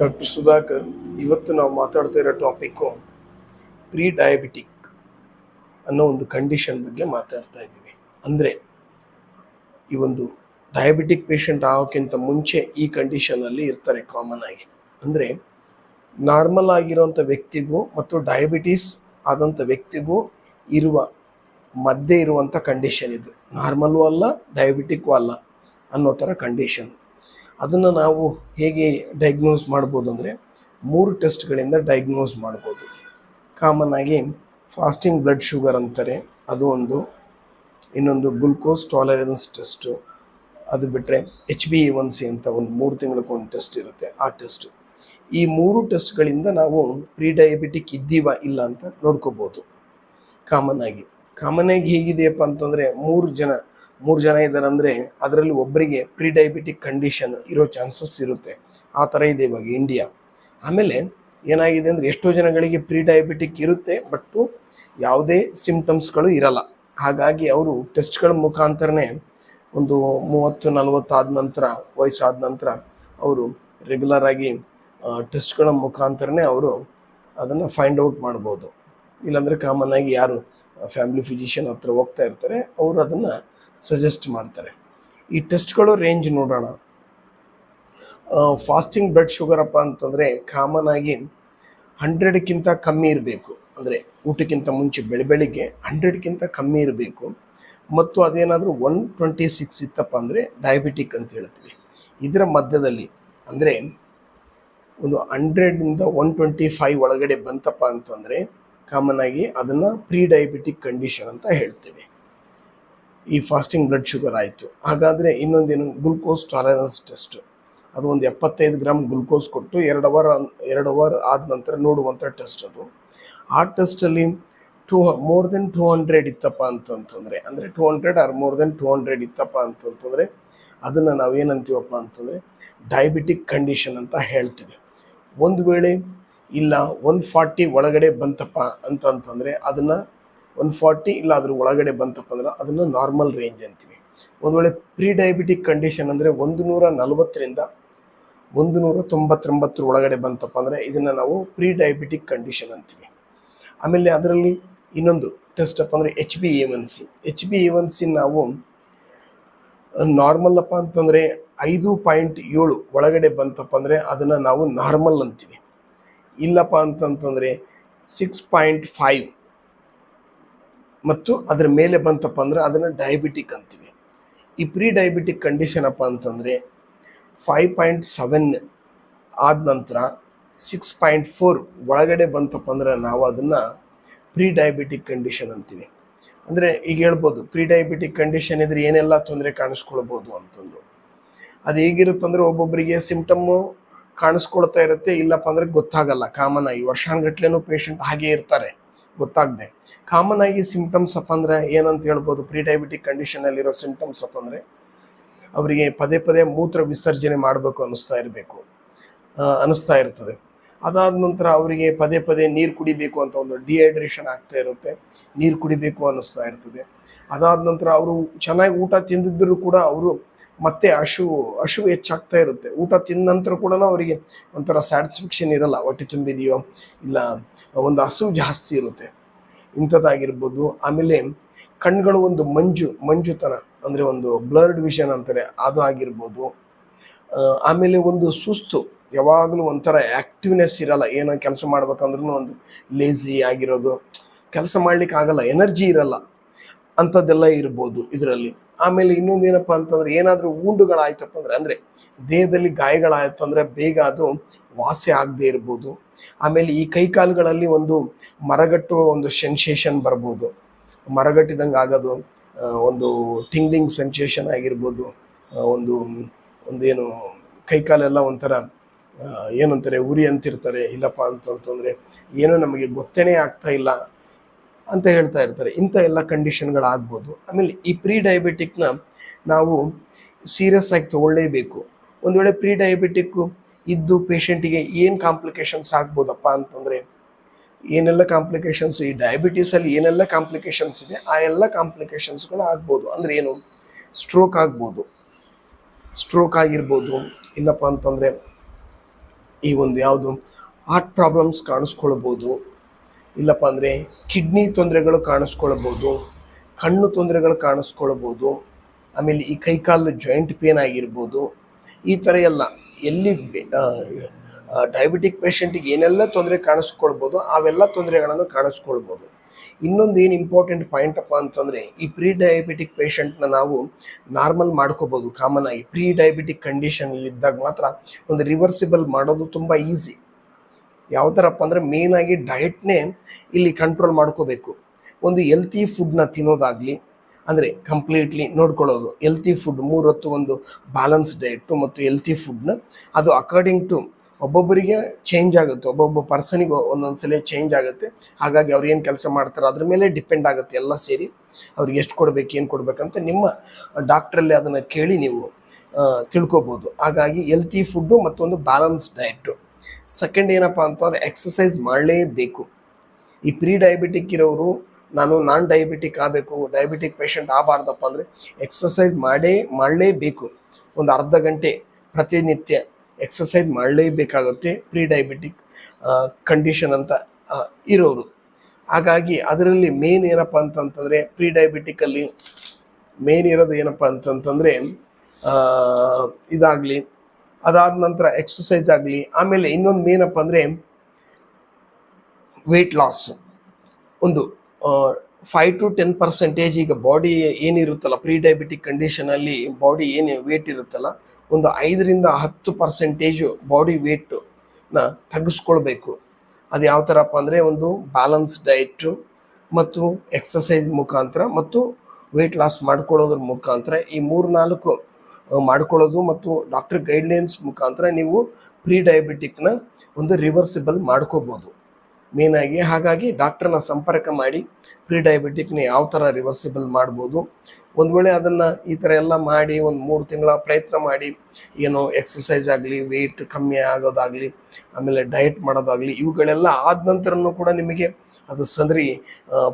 Doctor Sudhakar, ಇವತ್ತು ನಾವು ಮಾತಾಡ್ತಾ ಇರೋ ಟಾಪಿಕ್ಕು ಪ್ರೀ ಡಯಾಬಿಟಿಕ್ ಅನ್ನೋ ಒಂದು ಕಂಡೀಷನ್ ಬಗ್ಗೆ ಮಾತಾಡ್ತಾ ಇದ್ದೀವಿ. ಅಂದರೆ ಈ ಒಂದು ಡಯಾಬಿಟಿಕ್ ಪೇಷಂಟ್ ಆಗೋಕ್ಕಿಂತ ಮುಂಚೆ ಈ ಕಂಡೀಷನಲ್ಲಿ ಇರ್ತಾರೆ ಕಾಮನ್ ಆಗಿ. ಅಂದರೆ ನಾರ್ಮಲ್ ಆಗಿರೋಂಥ ವ್ಯಕ್ತಿಗೂ ಮತ್ತು ಡಯಾಬಿಟೀಸ್ ಆದಂಥ ವ್ಯಕ್ತಿಗೂ ಇರುವ ಮಧ್ಯೆ ಇರುವಂಥ ಕಂಡೀಷನ್ ಇದು. ನಾರ್ಮಲ್ಲೂ ಅಲ್ಲ ಡಯಾಬಿಟಿಕ್ಕೂ ಅಲ್ಲ ಅನ್ನೋ ಥರ ಕಂಡೀಷನ್ ಅದನ್ನು ನಾವು ಹೇಗೆ ಡಯಾಗ್ನೋಸ್ ಮಾಡ್ಬೋದು ಅಂದರೆ ಮೂರು ಟೆಸ್ಟ್ಗಳಿಂದ ಡಯಾಗ್ನೋಸ್ ಮಾಡ್ಬೋದು. ಕಾಮನ್ ಆಗಿ ಫಾಸ್ಟಿಂಗ್ ಬ್ಲಡ್ ಶುಗರ್ ಅಂತಾರೆ. ಅದು ಒಂದು. ಇನ್ನೊಂದು ಗ್ಲುಕೋಸ್ ಟಾಲರೆನ್ಸ್ ಟೆಸ್ಟು ಅದು ಬಿಟ್ಟರೆ H B A one C ಅಂತ ಒಂದು ಮೂರು ತಿಂಗಳಿಗೊಂದು ಟೆಸ್ಟ್ ಇರುತ್ತೆ ಆ ಟೆಸ್ಟ್ ಈ ಮೂರು ಟೆಸ್ಟ್ಗಳಿಂದ ನಾವು ಪ್ರೀ ಡಯಾಬಿಟಿಕ್ ಇದ್ದೀವ ಇಲ್ಲ ಅಂತ ನೋಡ್ಕೋಬೋದು. ಕಾಮನ್ ಆಗಿ. ಕಾಮನ್ ಆಗಿ ಹೇಗಿದೆಯಪ್ಪ ಅಂತಂದರೆ ಮೂರು ಜನ ಮೂರು ಜನ ಇದ್ದಾರೆ ಅಂದರೆ ಅದರಲ್ಲಿ ಒಬ್ಬರಿಗೆ ಪ್ರೀ ಡಯಾಬಿಟಿಕ್ ಕಂಡೀಷನ್ ಇರೋ ಚಾನ್ಸಸ್ ಇರುತ್ತೆ. ಆ ಥರ ಇದೆ ಇವಾಗ ಇಂಡಿಯಾ. ಆಮೇಲೆ ಏನಾಗಿದೆ ಅಂದರೆ ಎಷ್ಟೋ ಜನಗಳಿಗೆ ಪ್ರೀ ಡಯಾಬಿಟಿಕ್ ಇರುತ್ತೆ, ಬಟ್ಟು ಯಾವುದೇ ಸಿಂಪ್ಟಮ್ಸ್ಗಳು ಇರಲ್ಲ. ಹಾಗಾಗಿ ಅವರು ಟೆಸ್ಟ್ಗಳ ಮುಖಾಂತರನೇ ಒಂದು ಮೂವತ್ತು, ನಲವತ್ತಾದ ನಂತರ, ವಯಸ್ಸಾದ ನಂತರ ಅವರು ರೆಗ್ಯುಲರ್ ಆಗಿ ಟೆಸ್ಟ್ಗಳ ಮುಖಾಂತರನೇ ಅವರು ಅದನ್ನು ಫೈಂಡ್ ಔಟ್ ಮಾಡ್ಬೋದು. ಇಲ್ಲಾಂದರೆ ಕಾಮನ್ ಆಗಿ ಯಾರು ಫ್ಯಾಮಿಲಿ ಫಿಸಿಷಿಯನ್ ಹತ್ರ ಹೋಗ್ತಾ ಇರ್ತಾರೆ, ಅವರು ಅದನ್ನು ಸಜೆಸ್ಟ್ ಮಾಡ್ತಾರೆ. ಈ ಟೆಸ್ಟ್ಗಳು ರೇಂಜ್ ನೋಡೋಣ. ಫಾಸ್ಟಿಂಗ್ ಬ್ಲಡ್ ಶುಗರಪ್ಪ ಅಂತಂದರೆ ಕಾಮನ್ ಆಗಿ ಹಂಡ್ರೆಡ್ಕ್ಕಿಂತ ಕಮ್ಮಿ ಇರಬೇಕು. ಅಂದರೆ ಊಟಕ್ಕಿಂತ ಮುಂಚೆ ಬೆಳೆ, ಬೆಳಿಗ್ಗೆ ಹಂಡ್ರೆಡ್ಕ್ಕಿಂತ ಕಮ್ಮಿ ಇರಬೇಕು. ಮತ್ತು ಅದೇನಾದರೂ ಒನ್ ಟ್ವೆಂಟಿ ಸಿಕ್ಸ್ ಇತ್ತಪ್ಪ ಅಂದರೆ ಡಯಾಬಿಟಿಕ್ ಅಂತ ಹೇಳ್ತೀವಿ. ಇದರ ಮಧ್ಯದಲ್ಲಿ ಅಂದರೆ ಒಂದು ಹಂಡ್ರೆಡಿಂದ ಒನ್ ಟ್ವೆಂಟಿ ಫೈವ್ ಒಳಗಡೆ ಬಂತಪ್ಪ ಅಂತಂದರೆ ಕಾಮನ್ ಆಗಿ ಅದನ್ನು ಪ್ರೀ ಡಯಾಬಿಟಿಕ್ ಕಂಡೀಷನ್ ಅಂತ ಹೇಳ್ತೇವೆ. ಈ ಫಾಸ್ಟಿಂಗ್ ಬ್ಲಡ್ ಶುಗರ್ ಆಯಿತು. ಹಾಗಾದರೆ ಇನ್ನೊಂದೇನು? ಗ್ಲುಕೋಸ್ ಟಾಲರೆನ್ಸ್ ಟೆಸ್ಟ್ ಅದು ಒಂದು ಎಪ್ಪತ್ತೈದು ಗ್ರಾಮ್ ಗ್ಲುಕೋಸ್ ಕೊಟ್ಟು ಎರಡು ಅವರ್ ಎರಡು ಅವರ್ ಆದ ನಂತರ ನೋಡುವಂಥ ಟೆಸ್ಟ್ ಅದು. ಆ ಟೆಸ್ಟಲ್ಲಿ two more than two hundred ಇತ್ತಪ್ಪ ಅಂತಂತಂದರೆ ಅಂದರೆ two hundred or more than two hundred ಇತ್ತಪ್ಪ ಅಂತಂತಂದರೆ ಅದನ್ನು ನಾವು ಏನಂತೀವಪ್ಪ ಅಂತಂದರೆ ಡಯಾಬಿಟಿಕ್ ಕಂಡೀಷನ್ ಅಂತ ಹೇಳ್ತೀವಿ. ಒಂದು ವೇಳೆ ಇಲ್ಲ ಒನ್ ಫಾರ್ಟಿ ಒಳಗಡೆ ಬಂತಪ್ಪ ಅಂತಂತಂದರೆ ಅದನ್ನು ಒನ್ ಫಾರ್ಟಿ ಇಲ್ಲ ಅದ್ರ ಒಳಗಡೆ ಬಂತಪ್ಪ ಅಂದ್ರೆ ಅದನ್ನು ನಾರ್ಮಲ್ ರೇಂಜ್ ಅಂತೀವಿ. ಒಂದು ವೇಳೆ ಪ್ರೀ ಡಯಾಬಿಟಿಕ್ ಕಂಡೀಷನ್ ಅಂದರೆ ಒಂದು ನೂರ ನಲವತ್ತರಿಂದ ಒಂದು ನೂರ ತೊಂಬತ್ತೊಂಬತ್ತರ ಒಳಗಡೆ ಬಂತಪ್ಪ ಅಂದರೆ ಇದನ್ನು ನಾವು ಪ್ರೀ ಡಯಾಬಿಟಿಕ್ ಕಂಡೀಷನ್ ಅಂತೀವಿ. ಆಮೇಲೆ ಅದರಲ್ಲಿ ಇನ್ನೊಂದು ಟೆಸ್ಟ್ ಅಪ್ಪ ಅಂದರೆ H B A one C H B A one C ನಾವು ನಾರ್ಮಲ್ ಅಪ್ಪ ಅಂತಂದರೆ ಐದು ಪಾಯಿಂಟ್ ಏಳು ಒಳಗಡೆ ಬಂತಪ್ಪ ಅಂದರೆ ಅದನ್ನು ನಾವು ನಾರ್ಮಲ್ ಅಂತೀವಿ. ಇಲ್ಲಪ್ಪ ಅಂತಂತಂದರೆ ಸಿಕ್ಸ್ ಪಾಯಿಂಟ್ ಫೈವ್ ಮತ್ತು ಅದರ ಮೇಲೆ ಬಂತಪ್ಪ ಅಂದರೆ ಅದನ್ನು ಡಯಾಬಿಟಿಕ್ ಅಂತೀವಿ. ಈ ಪ್ರೀ ಡಯಾಬಿಟಿಕ್ ಕಂಡೀಷನ್ ಅಪ್ಪ ಅಂತಂದರೆ ಫೈವ್ ಪಾಯಿಂಟ್ ಸೆವೆನ್ ಆದ ನಂತರ ಸಿಕ್ಸ್ ಪಾಯಿಂಟ್ ಫೋರ್ ಒಳಗಡೆ ಬಂತಪ್ಪ ಅಂದರೆ ನಾವು ಅದನ್ನು ಪ್ರೀ ಡಯಾಬಿಟಿಕ್ ಕಂಡೀಷನ್ ಅಂತೀವಿ. ಅಂದರೆ ಈಗ ಹೇಳ್ಬೋದು ಪ್ರೀ ಡಯಾಬಿಟಿಕ್ ಕಂಡೀಷನ್ ಇದ್ರೆ ಏನೆಲ್ಲ ತೊಂದರೆ ಕಾಣಿಸ್ಕೊಳ್ಬೋದು ಅಂತಂದು. ಅದು ಹೇಗಿರುತ್ತೆ ಅಂದರೆ ಒಬ್ಬೊಬ್ಬರಿಗೆ ಸಿಮ್ಟಮ್ಮು ಕಾಣಿಸ್ಕೊಳ್ತಾ ಇರುತ್ತೆ, ಇಲ್ಲಪ್ಪ ಅಂದರೆ ಗೊತ್ತಾಗಲ್ಲ. ಕಾಮನ್ ಆಗಿ ವರ್ಷಾನುಗಟ್ಲೆನೂ ಪೇಷಂಟ್ ಹಾಗೆ ಇರ್ತಾರೆ. ಗೊತ್ತಾಗದೆ. ಕಾಮನ್ ಆಗಿ ಸಿಂಪ್ಟಮ್ಸ್ ಅಪ್ಪ ಅಂದರೆ ಏನಂತ ಹೇಳ್ಬೋದು? ಪ್ರೀ ಡಯಾಬಿಟಿಕ್ ಕಂಡೀಷನಲ್ಲಿರೋ ಸಿಂಪ್ಟಮ್ಸ್ ಅಪ್ಪ ಅಂದರೆ ಅವರಿಗೆ ಪದೇ ಪದೇ ಮೂತ್ರ ವಿಸರ್ಜನೆ ಮಾಡಬೇಕು ಅನ್ನಿಸ್ತಾ ಇರಬೇಕು. ಅನ್ನಿಸ್ತಾ ಇರ್ತದೆ. ಅದಾದ ನಂತರ ಅವರಿಗೆ ಪದೇ ಪದೇ ನೀರು ಕುಡಿಬೇಕು ಅಂತ ಒಂದು ಡಿಹೈಡ್ರೇಷನ್ ಆಗ್ತಾ ಇರುತ್ತೆ. ನೀರು ಕುಡಿಬೇಕು ಅನ್ನಿಸ್ತಾ ಇರ್ತದೆ. ಅದಾದ ನಂತರ ಅವರು ಚೆನ್ನಾಗಿ ಊಟ ತಿಂದಿದ್ದರೂ ಕೂಡ ಅವರು ಮತ್ತೆ ಹಶು ಹಶು ಹೆಚ್ಚಾಗ್ತಾ ಇರುತ್ತೆ. ಊಟ ತಿಂದ ನಂತರ ಕೂಡ ಅವರಿಗೆ ಒಂಥರ ಸ್ಯಾಟಿಸ್ಫ್ಯಾಕ್ಷನ್ ಇರಲ್ಲ. ಹೊಟ್ಟೆ ತುಂಬಿದೆಯೋ, ಇಲ್ಲ ಒಂದು ಹಸು ಜಾಸ್ತಿ ಇರುತ್ತೆ. ಇಂಥದ್ದಾಗಿರ್ಬೋದು, ಆಮೇಲೆ ಕಣ್ಗಳು ಒಂದು ಮಂಜು ಮಂಜುತನ ಅಂದರೆ ಒಂದು ಬ್ಲರ್ಡ್ ವಿಷನ್ ಅಂತಾರೆ, ಅದು ಆಗಿರ್ಬೋದು. ಆಮೇಲೆ ಒಂದು ಸುಸ್ತು, ಯಾವಾಗಲೂ ಒಂಥರ ಆ್ಯಕ್ಟಿವ್ನೆಸ್ ಇರಲ್ಲ, ಏನೋ ಕೆಲಸ ಮಾಡ್ಬೇಕಂದ್ರೂ ಒಂದು ಲೇಝಿ ಆಗಿರೋದು. ಕೆಲಸ ಮಾಡ್ಲಿಕ್ಕೆ ಆಗಲ್ಲ ಎನರ್ಜಿ ಇರಲ್ಲ, ಅಂಥದ್ದೆಲ್ಲ ಇರ್ಬೋದು ಇದರಲ್ಲಿ. ಆಮೇಲೆ ಇನ್ನೊಂದು ಏನಪ್ಪ ಅಂತಂದ್ರೆ, ಏನಾದರೂ ಊಂಡುಗಳಾಯ್ತಪ್ಪ ಅಂದರೆ ಅಂದರೆ ದೇಹದಲ್ಲಿ ಗಾಯಗಳಾಯ್ತು ಅಂದರೆ ಬೇಗ ಅದು ವಾಸಿ ಆಗದೆ ಇರ್ಬೋದು. ಆಮೇಲೆ ಈ ಕೈಕಾಲುಗಳಲ್ಲಿ ಒಂದು ಮರಗಟ್ಟುವ ಒಂದು ಸೆನ್ಸೇಷನ್ ಬರ್ಬೋದು. ಮರಗಟ್ಟಿದಂಗೆ ಆಗೋದು ಒಂದು ಟಿಂಗ್ಲಿಂಗ್ ಸೆನ್ಸೇಷನ್ ಆಗಿರ್ಬೋದು ಒಂದು ಒಂದೇನು ಕೈಕಾಲೆಲ್ಲ ಒಂಥರ ಏನಂತಾರೆ, ಉರಿ ಅಂತಿರ್ತಾರೆ, ಇಲ್ಲಪ್ಪ ಅಂತಂತಂದರೆ ಏನೋ ನಮಗೆ ಗೊತ್ತೇನೇ ಆಗ್ತಾ ಇಲ್ಲ ಅಂತ ಹೇಳ್ತಾ ಇರ್ತಾರೆ. ಇಂಥ ಎಲ್ಲ ಕಂಡೀಷನ್ಗಳಾಗ್ಬೋದು ಆಮೇಲೆ ಈ ಪ್ರೀ ಡಯಾಬಿಟಿಕ್ನ ನಾವು ಸೀರಿಯಸ್ ಆಗಿ ತೊಗೊಳ್ಳೇಬೇಕು. ಒಂದು ವೇಳೆ ಪ್ರೀ ಡಯಾಬಿಟಿಕ್ಕು ಇದ್ದು ಪೇಷಂಟಿಗೆ ಏನು ಕಾಂಪ್ಲಿಕೇಶನ್ಸ್ ಆಗ್ಬೋದಪ್ಪ ಅಂತಂದರೆ, ಏನೆಲ್ಲ ಕಾಂಪ್ಲಿಕೇಶನ್ಸ್ ಈ ಡಯಾಬಿಟೀಸಲ್ಲಿ ಏನೆಲ್ಲ ಕಾಂಪ್ಲಿಕೇಶನ್ಸ್ ಇದೆ, ಆ ಎಲ್ಲ ಕಾಂಪ್ಲಿಕೇಶನ್ಸ್ಗಳು ಆಗ್ಬೋದು. ಅಂದರೆ ಏನು? ಸ್ಟ್ರೋಕ್ ಆಗ್ಬೋದು. ಸ್ಟ್ರೋಕ್ ಆಗಿರ್ಬೋದು. ಇಲ್ಲಪ್ಪ ಅಂತಂದರೆ, ಈ ಒಂದು ಯಾವುದು ಹಾರ್ಟ್ ಪ್ರಾಬ್ಲಮ್ಸ್ ಕಾಣಿಸ್ಕೊಳ್ಬೋದು. ಇಲ್ಲಪ್ಪ ಅಂದರೆ ಕಿಡ್ನಿ ತೊಂದರೆಗಳು ಕಾಣಿಸ್ಕೊಳ್ಬೋದು. ಕಣ್ಣು ತೊಂದರೆಗಳು ಕಾಣಿಸ್ಕೊಳ್ಬೋದು. ಆಮೇಲೆ ಈ ಕೈಕಾಲು ಜಾಯಿಂಟ್ ಪೇನ್ ಆಗಿರ್ಬೋದು. ಈ ಥರ ಎಲ್ಲ. ಎಲ್ಲಿ ಡಯಾಬಿಟಿಕ್ ಪೇಷಂಟಿಗೆ ಏನೆಲ್ಲ ತೊಂದರೆ ಕಾಣಿಸ್ಕೊಳ್ಬೋದು, ಅವೆಲ್ಲ ತೊಂದರೆಗಳನ್ನು ಕಾಣಿಸ್ಕೊಳ್ಬೋದು. ಇನ್ನೊಂದು ಏನು ಇಂಪಾರ್ಟೆಂಟ್ ಪಾಯಿಂಟ್ ಅಪ್ಪ ಅಂತಂದರೆ, ಈ ಪ್ರೀ ಡಯಾಬಿಟಿಕ್ ಪೇಷಂಟ್ನ ನಾವು ನಾರ್ಮಲ್ ಮಾಡ್ಕೋಬೋದು ಕಾಮನ್ ಆಗಿ. ಪ್ರೀ ಡಯಾಬಿಟಿಕ್ ಕಂಡೀಷನ್ ಇದ್ದಾಗ ಮಾತ್ರ ಒಂದು ರಿವರ್ಸಿಬಲ್ ಮಾಡೋದು ತುಂಬ ಈಸಿ ಯಾವ ಥರಪ್ಪ ಅಂದರೆ ಮೇಯ್ನಾಗಿ ಡಯಟ್ನೇ ಇಲ್ಲಿ ಕಂಟ್ರೋಲ್ ಮಾಡ್ಕೋಬೇಕು. ಒಂದು ಎಲ್ತಿ ಫುಡ್ನ ತಿನ್ನೋದಾಗಲಿ ಅಂದರೆ ಕಂಪ್ಲೀಟ್ಲಿ ನೋಡ್ಕೊಳ್ಳೋದು. ಎಲ್ತಿ ಫುಡ್ ಮೂರು ಹೊತ್ತು ಒಂದು ಬ್ಯಾಲೆನ್ಸ್ ಡಯಟು ಮತ್ತು ಎಲ್ತಿ ಫುಡ್ನ ಅದು ಅಕಾರ್ಡಿಂಗ್ ಟು ಒಬ್ಬೊಬ್ಬರಿಗೆ ಚೇಂಜ್ ಆಗುತ್ತೆ. ಒಬ್ಬೊಬ್ಬ ಪರ್ಸನಿಗೆ ಒಂದೊಂದು ಸಲ ಚೇಂಜ್ ಆಗುತ್ತೆ. ಹಾಗಾಗಿ ಅವ್ರು ಏನು ಕೆಲಸ ಮಾಡ್ತಾರೆ ಅದ್ರ ಮೇಲೆ ಡಿಪೆಂಡ್ ಆಗುತ್ತೆ ಎಲ್ಲ ಸೇರಿ. ಅವ್ರಿಗೆ ಎಷ್ಟು ಕೊಡಬೇಕು, ಏನು ಕೊಡಬೇಕಂತ ನಿಮ್ಮ ಡಾಕ್ಟ್ರಲ್ಲಿ ಅದನ್ನು ಕೇಳಿ ನೀವು ತಿಳ್ಕೊಬೋದು. ಹಾಗಾಗಿ ಎಲ್ತಿ ಫುಡ್ಡು ಮತ್ತೊಂದು ಬ್ಯಾಲೆನ್ಸ್ ಡಯಟು ಸೆಕೆಂಡ್ ಏನಪ್ಪ ಅಂತಂದ್ರೆ ಎಕ್ಸಸೈಸ್ ಮಾಡಲೇಬೇಕು. ಈ ಪ್ರೀ ಡಯಾಬಿಟಿಕ್ ಇರೋರು ನಾನು ನಾನ್ ಡಯಾಬಿಟಿಕ್ ಆಗಬೇಕು ಡಯಾಬಿಟಿಕ್ ಪೇಷಂಟ್ ಆಗಬಾರ್ದಪ್ಪ ಅಂದರೆ ಎಕ್ಸಸೈಸ್ ಮಾಡೇ ಮಾಡಲೇಬೇಕು. ಒಂದು ಅರ್ಧ ಗಂಟೆ ಪ್ರತಿನಿತ್ಯ ಎಕ್ಸಸೈಸ್ ಮಾಡಲೇಬೇಕಾಗುತ್ತೆ ಪ್ರೀ ಡಯಾಬಿಟಿಕ್ ಕಂಡೀಷನ್ ಅಂತ ಇರೋರು. ಹಾಗಾಗಿ ಅದರಲ್ಲಿ ಮೇನ್ ಏನಪ್ಪ ಅಂತಂತಂದರೆ ಪ್ರೀ ಡಯಾಬಿಟಿಕಲ್ಲಿ ಮೇನ್ ಇರೋದು ಏನಪ್ಪ ಅಂತಂತಂದರೆ ಇದಾಗಲಿ, ಅದಾದ ನಂತರ ಎಕ್ಸಸೈಸ್ ಆಗಲಿ, ಆಮೇಲೆ ಇನ್ನೊಂದು ಏನಪ್ಪ ಅಂದರೆ ವೆಯ್ಟ್ ಲಾಸ್ ಒಂದು ಫೈವ್ ಟು ಟೆನ್ ಪರ್ಸೆಂಟೇಜ್ ಈಗ ಬಾಡಿ ಏನಿರುತ್ತಲ್ಲ ಪ್ರೀ ಡಯಾಬಿಟಿಕ್ ಕಂಡೀಷನಲ್ಲಿ ಬಾಡಿ ಏನು ವೇಟ್ ಇರುತ್ತಲ್ಲ, ಒಂದು ಐದರಿಂದ ಹತ್ತು ಪರ್ಸೆಂಟೇಜು ಬಾಡಿ ವೇಟ್ನ ತಗ್ಗಿಸ್ಕೊಳ್ಬೇಕು ಅದು ಯಾವ ಥರಪ್ಪ ಅಂದರೆ ಒಂದು ಬ್ಯಾಲೆನ್ಸ್ ಡಯಟು ಮತ್ತು ಎಕ್ಸಸೈಸ್ ಮುಖಾಂತರ ಮತ್ತು ವೆಯ್ಟ್ ಲಾಸ್ ಮಾಡ್ಕೊಳ್ಳೋದ್ರ ಮುಖಾಂತರ, ಈ ಮೂರು ನಾಲ್ಕು ಮಾಡ್ಕೊಳ್ಳೋದು ಮತ್ತು ಡಾಕ್ಟರ್ ಗೈಡ್ಲೈನ್ಸ್ ಮುಖಾಂತರ ನೀವು ಪ್ರೀ ಡಯಾಬಿಟಿಕ್ನ ಒಂದು ರಿವರ್ಸಿಬಲ್ ಮಾಡ್ಕೋಬೋದು. ಮೇನಾಗಿ ಹಾಗಾಗಿ ಡಾಕ್ಟರ್ನ ಸಂಪರ್ಕ ಮಾಡಿ ಪ್ರೀ ಡಯಾಬಿಟಿಕ್ನ ಯಾವ ಥರ ರಿವರ್ಸಿಬಲ್ ಮಾಡ್ಬೋದು. ಒಂದು ವೇಳೆ ಅದನ್ನು ಈ ಥರ ಎಲ್ಲ ಮಾಡಿ, ಒಂದು ಮೂರು ತಿಂಗಳ ಪ್ರಯತ್ನ ಮಾಡಿ, ಏನೋ ಎಕ್ಸಸೈಸ್ ಆಗಲಿ ವೆಯ್ಟ್ ಕಮ್ಮಿ ಆಗೋದಾಗಲಿ, ಆಮೇಲೆ ಡಯಟ್ ಮಾಡೋದಾಗಲಿ, ಇವುಗಳೆಲ್ಲ ಆದ ನಂತರನೂ ಕೂಡ ನಿಮಗೆ ಅದು ಸಂದ್ರಿ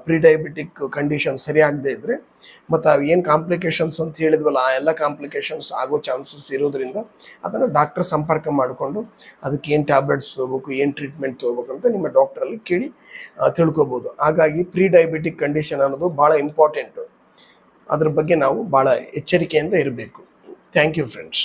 ಪ್ರೀ ಡಯಾಬಿಟಿಕ್ ಕಂಡೀಷನ್ ಸರಿಯಾಗದೇ ಇದ್ದರೆ ಮತ್ತು ಏನು ಕಾಂಪ್ಲಿಕೇಶನ್ಸ್ ಅಂತ ಹೇಳಿದ್ವಲ್ಲ, ಆ ಎಲ್ಲ ಕಾಂಪ್ಲಿಕೇಶನ್ಸ್ ಆಗೋ ಚಾನ್ಸಸ್ ಇರೋದ್ರಿಂದ ಅದನ್ನು ಡಾಕ್ಟರ್ ಸಂಪರ್ಕ ಮಾಡಿಕೊಂಡು ಅದಕ್ಕೆ ಏನು ಟ್ಯಾಬ್ಲೆಟ್ಸ್ ತೊಗೋಬೇಕು, ಏನು ಟ್ರೀಟ್ಮೆಂಟ್ ತೊಗೋಬೇಕು ಅಂತ ನಿಮ್ಮ ಡಾಕ್ಟ್ರಲ್ಲಿ ಕೇಳಿ ತಿಳ್ಕೊಬೋದು. ಹಾಗಾಗಿ ಪ್ರೀ ಡಯಾಬಿಟಿಕ್ ಕಂಡೀಷನ್ ಅನ್ನೋದು ಭಾಳ ಇಂಪಾರ್ಟೆಂಟು ಅದ್ರ ಬಗ್ಗೆ ನಾವು ಭಾಳ ಎಚ್ಚರಿಕೆಯಿಂದ ಇರಬೇಕು. Thank you friends